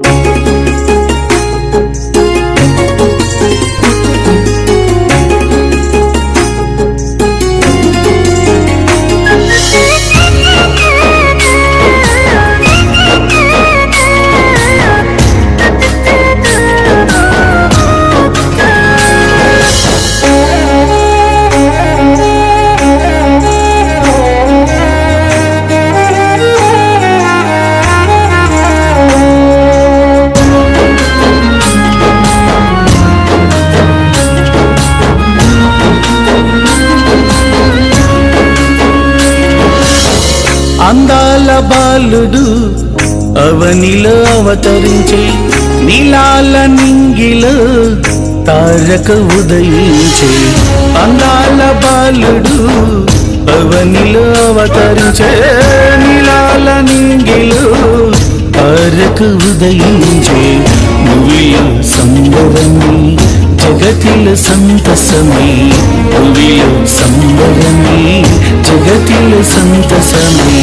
అందాల బాలుడు అవనిలో అవతరించే నీలాల నింగిలో తారక ఉదయించే అందాల బాలుడు అవనిలో అవతరించే నీలాల నింగిలో తారక ఉదయించే నువ్విలో సంబరమే జగతిల సంతసమే. భువిలో సంబరమే జగతిల సంతసమే.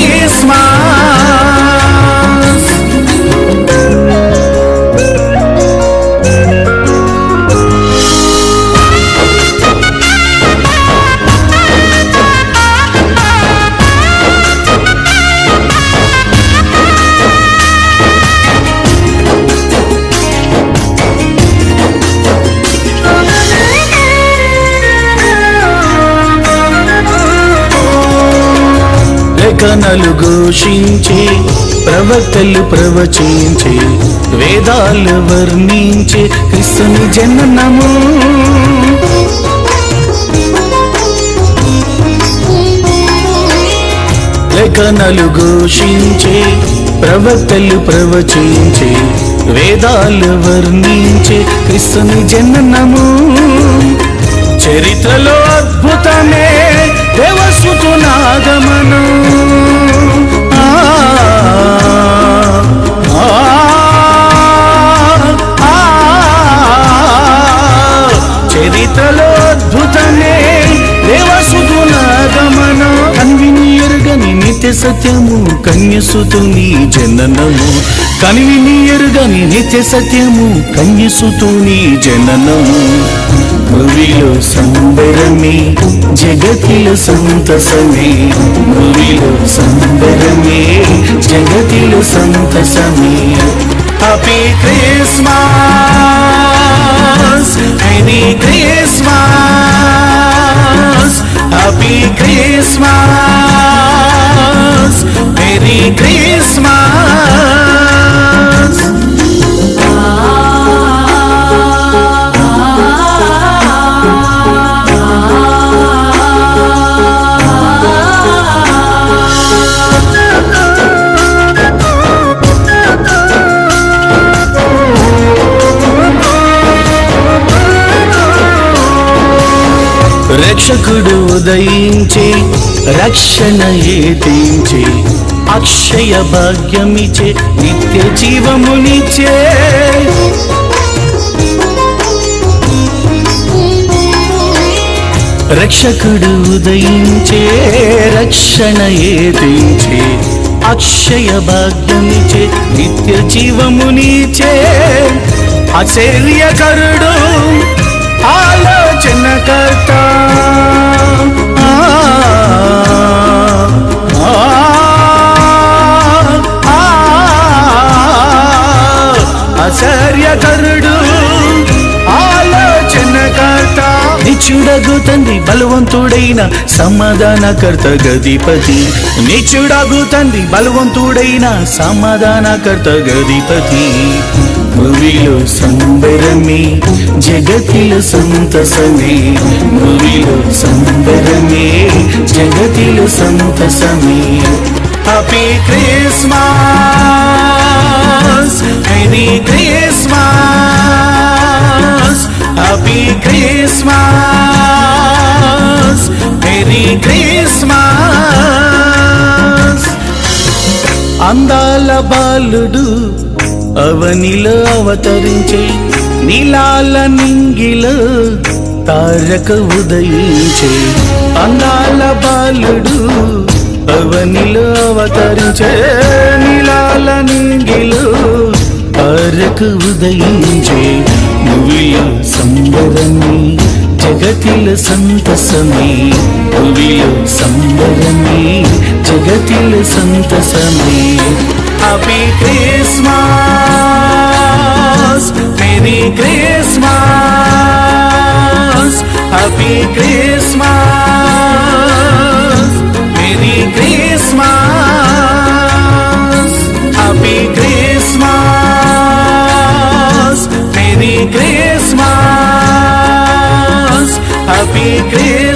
లేఖనలు ఘోషించి ప్రవక్తలు ప్రవచించి వేదాలు వర్ణించి క్రిస్తుని జననము. లేఖనలు ఘోషించి ప్రవక్తలు ప్రవచించి వేదాలు వర్ణించి క్రిస్తుని జననము. చరిత్రలో ఎరుగని నిత్య సత్యము కన్యసుతుని జననము. కనివిని ఎరుగని నిత్య సత్యము కన్యసుతుని జననము. భూమిలో సంబరమే జగతిలో సంతసమే. భూమిలో సంబరమే జగతిలో సంతసమే. Happy Christmas merry Christmas happy Christmas merry Christmas రక్షకుడు ఉదయించి రక్షణ ఏతించి అక్షయ భాగ్యమిచే నిత్య జీవమునిచే రక్షకుడు ఉదయించే రక్షణ ఏదించే అక్షయ భాగ్యమిచే నిత్య జీవమునిచే ఆశ్చర్యకరుడు ఆలోచనకర్త. నిచుడగు తండ్రి బలవంతుడైన సమాధానకర్త గదిపతి. నిచుడగు తండ్రి బలవంతుడైన సమాధానకర్త గదిపతి. భూమిలో సంబరమే జగతిలో సంతసమే. భూమిలో సంబరమే జగతిలో సంతసమే. Happy Christmas happy Christmas happy Christmas అందాల బాలుడు అవనిలో అవతరించే నీలాల నింగిలో తారక ఉదయించే అందాల బాలుడు అవనిలో అవతరించే నీలాల నింగిలో తారక ఉదయించే నువ్విలో సంబరమే జగతిల సంతసమే నువ్విలో సంబరమే. జగతిల సంతసమే happy Christmas merry Christmas happy Christmas merry Christmas happy Christmas merry Christmas happy Christmas